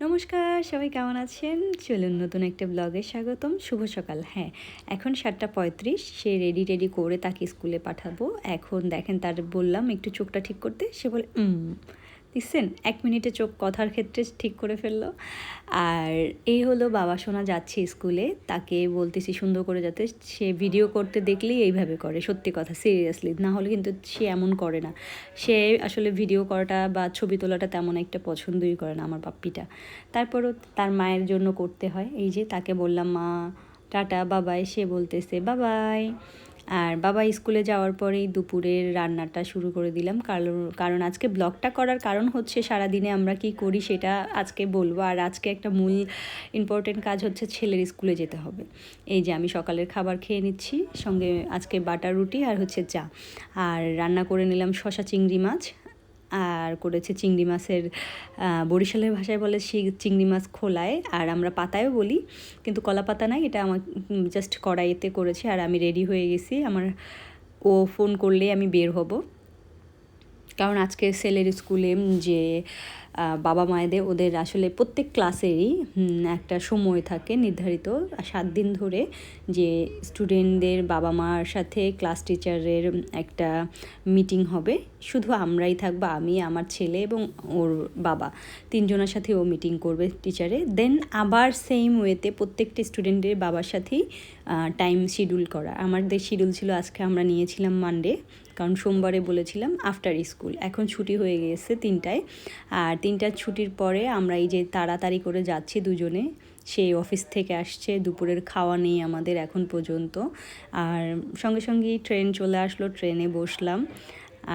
নমস্কার, সবাই কেমন আছেন? চলুন নতুন একটা ব্লগে স্বাগতম। শুভ সকাল। হ্যাঁ এখন সাতটা পঁয়ত্রিশ, সে রেডি রেডি করে তাকে স্কুলে পাঠাবো। এখন দেখেন তার বললাম একটু চোখটা ঠিক করতে, সে বলে "উম।" দিচ্ছেন এক মিনিটে চোখ কথার ক্ষেত্রে ঠিক করে ফেলল। আর এই হলো বাবা সোনা যাচ্ছে স্কুলে, তাকে বলতেছি সুন্দর করে যাতে সে ভিডিও করতে দেখলেই এইভাবে করে, সত্যি কথা সিরিয়াসলি না হলে কিন্তু সে এমন করে না। সে আসলে ভিডিও করাটা বা ছবি তোলাটা তেমন একটা পছন্দই করে না আমার পাপ্পিটা তারপরও তার মায়ের জন্য করতে হয়। এই যে তাকে বললাম, মা, টাটা, বাবাই। সে বলতেছে, বাবাই। আর বাবা স্কুলে যাওয়ার পরেই দুপুরের রান্নাটা শুরু করে দিলাম। কারণ কারণ আজকে ব্লগটা করার কারণ হচ্ছে সারাদিনে আমরা কি করি সেটা আজকে বলব। আর আজকে একটা মূল ইম্পর্টেন্ট কাজ হচ্ছে ছেলের স্কুলে যেতে হবে। এই যে আমি সকালের খাবার খেয়ে নিচ্ছি, সঙ্গে আজকে বাটার রুটি আর হচ্ছে চা। আর রান্না করে নিলাম শশা চিংড়ি মাছ। আর করেছে চিংড়ি মাছের বরিশালের ভাষায় বলে শি, চিংড়ি মাছ খোলায়। আর আমরা পাতায়ও বলি, কিন্তু কলা পাতা নাই, এটা আমার জাস্ট কড়াইতে করেছে। আর আমি রেডি হয়ে গেছি। আমার ও ফোন করলে আমি বের হব। কারণ আজকে সেলের স্কুলে যে বাবা মায়েদের, ওদের আসলে প্রত্যেক ক্লাসেরই একটা সময় থাকে নির্ধারিত। সাত দিন ধরে যে স্টুডেন্টদের বাবা মার সাথে ক্লাস টিচারের একটা মিটিং হবে, শুধু আমরাই থাকব, আমি, আমার ছেলে এবং ওর বাবা। তিনজনের সাথে ও মিটিং করবে টিচারে দেন আবার সেম ওয়েতে প্রত্যেকটা স্টুডেন্টের বাবার সাথেই টাইম শিডিউল করা। আমাদের শিডিউল ছিল, আজকে আমরা নিয়েছিলাম মানডে, কারণ সোমবারে বলেছিলাম, আফটার স্কুল। এখন ছুটি হয়ে গেছে তিনটায়। আর তিনটার ছুটির পরে আমরা এই যে তাড়াতাড়ি করে যাচ্ছি দুজনে, সেই অফিস থেকে আসছে, দুপুরের খাওয়া নেই আমাদের এখন পর্যন্ত। আর সঙ্গে সঙ্গেই ট্রেন চলে আসলো, ট্রেনে বসলাম।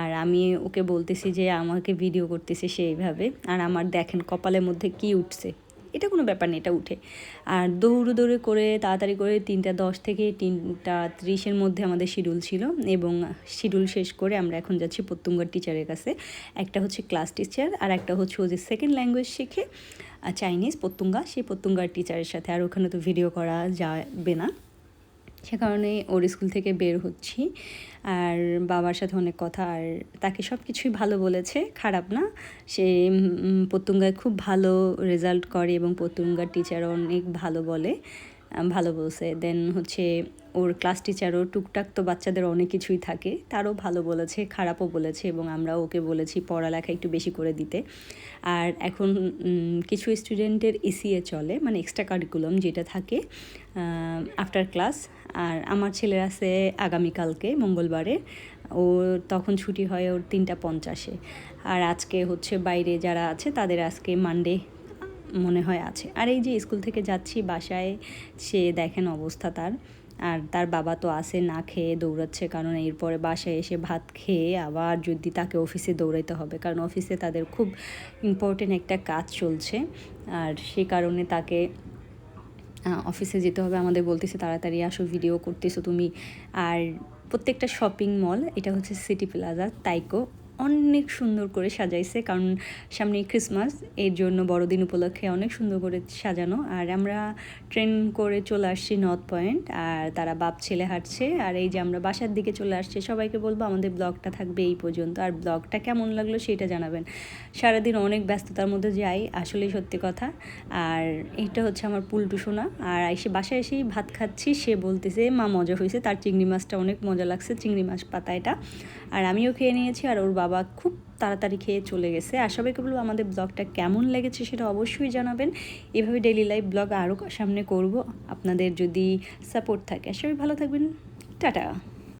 আর আমি ওকে বলতেছি যে আমাকে ভিডিও করতেছে সেইভাবে আর আমার দেখেন কপালের মধ্যে কি উঠছে। এটা কোনো ব্যাপার নেই, এটা উঠে। আর দৌড়ে দৌড়ে করে, তাড়াতাড়ি করে তিনটা দশ থেকে তিনটা ত্রিশের মধ্যে আমাদের শিডিউল ছিল এবং শিডিউল শেষ করে আমরা এখন যাচ্ছি প্রত্যঙ্গার টিচারের কাছে। একটা হচ্ছে ক্লাস টিচার আর একটা হচ্ছে ও যে সেকেন্ড ল্যাঙ্গুয়েজ শেখে চাইনিজ প্রত্যঙ্গা সেই প্রত্যঙ্গার টিচারের সাথে। আর ওখানে তো ভিডিও করা যাবে না। সে কারণে ওর স্কুল থেকে বের হচ্ছি। আর বাবার সাথে অনেক কথা, আর তাকে সব কিছুই ভালো বলেছে, খারাপ না। সে পতুঙ্গায় খুব ভালো রেজাল্ট করে এবং পতুঙ্গার টিচার অনেক ভালো বলে ভালো বলছে। দেন হচ্ছে ওর ক্লাস টিচারও টুকটাক তো বাচ্চাদের অনেক কিছুই থাকে, তারও ভালো বলেছে, খারাপও বলেছে এবং আমরা ওকে বলেছি পড়ালেখা একটু বেশি করে দিতে। আর এখন কিছু স্টুডেন্টের ইসিএ চলে মানে এক্সট্রা কারিকুলাম যেটা থাকে আফটার ক্লাস আর আমার ছেলের আছে আগামীকালকে, মঙ্গলবারে। ও তখন ছুটি হয় ওর তিনটা পঞ্চাশে। আর আজকে হচ্ছে বাইরে যারা আছে, তাদের আজকে মানডে মনে হয় আছে। আর এই যে স্কুল থেকে যাচ্ছি বাসায়, সে দেখেন অবস্থা তার। আর তার বাবা তো আসে না খেয়ে দৌড়াচ্ছে, কারণ এরপরে বাসায় এসে ভাত খেয়ে আবার যদি তাকে অফিসে দৌড়াইতে হবে। কারণ অফিসে তাদের খুব ইম্পর্টেন্ট একটা কাজ চলছে। আর সে কারণে তাকে অফিসে যেতে হবে, আমাদের বলতেছে, তাড়াতাড়ি আসো ভিডিও করতেছো তুমি। আর প্রত্যেকটা শপিং মল এটা হচ্ছে সিটি প্লাজা তাইকো অনেক সুন্দর করে সাজাইছে, কারণ সামনে ক্রিসমাস এর জন্য বড়দিন উপলক্ষে অনেক সুন্দর করে সাজানো। আর আমরা ট্রেন করে চলে আসছি নর্থ পয়েন্ট আর তারা বাপ ছেলে হাঁটছে। আর এই যে আমরা বাসার দিকে চলে আসছি, সবাইকে বলব আমাদের ব্লগটা থাকবে এই পর্যন্ত। আর ব্লগটা কেমন লাগল সেটা জানাবেন। সারাদিন অনেক ব্যস্ততার মধ্যে যাই, আসলেই সত্যি কথা। আর এটা হচ্ছে আমার পুলটু সোনা। আর এসে বাসায় এসেই ভাত খাচ্ছি, সে বলতেছে, মা, মজা হয়েছে। তার চিংড়ি মাছটা অনেক মজা লাগছে, চিংড়ি মাছ পাতা এটা। আর আমিও খেয়ে নিয়েছি, আর ওর বাবা খুব তাড়াতাড়ি খেয়ে চলে গেছে। আর সবাইকে বলব আমাদের ব্লগটা কেমন লেগেছে সেটা অবশ্যই জানাবেন। এভাবে ডেলি লাইফ ব্লগ আরও সামনে করব। আপনাদের যদি সাপোর্ট থাকে সবাই ভালো থাকবেন। টাটা।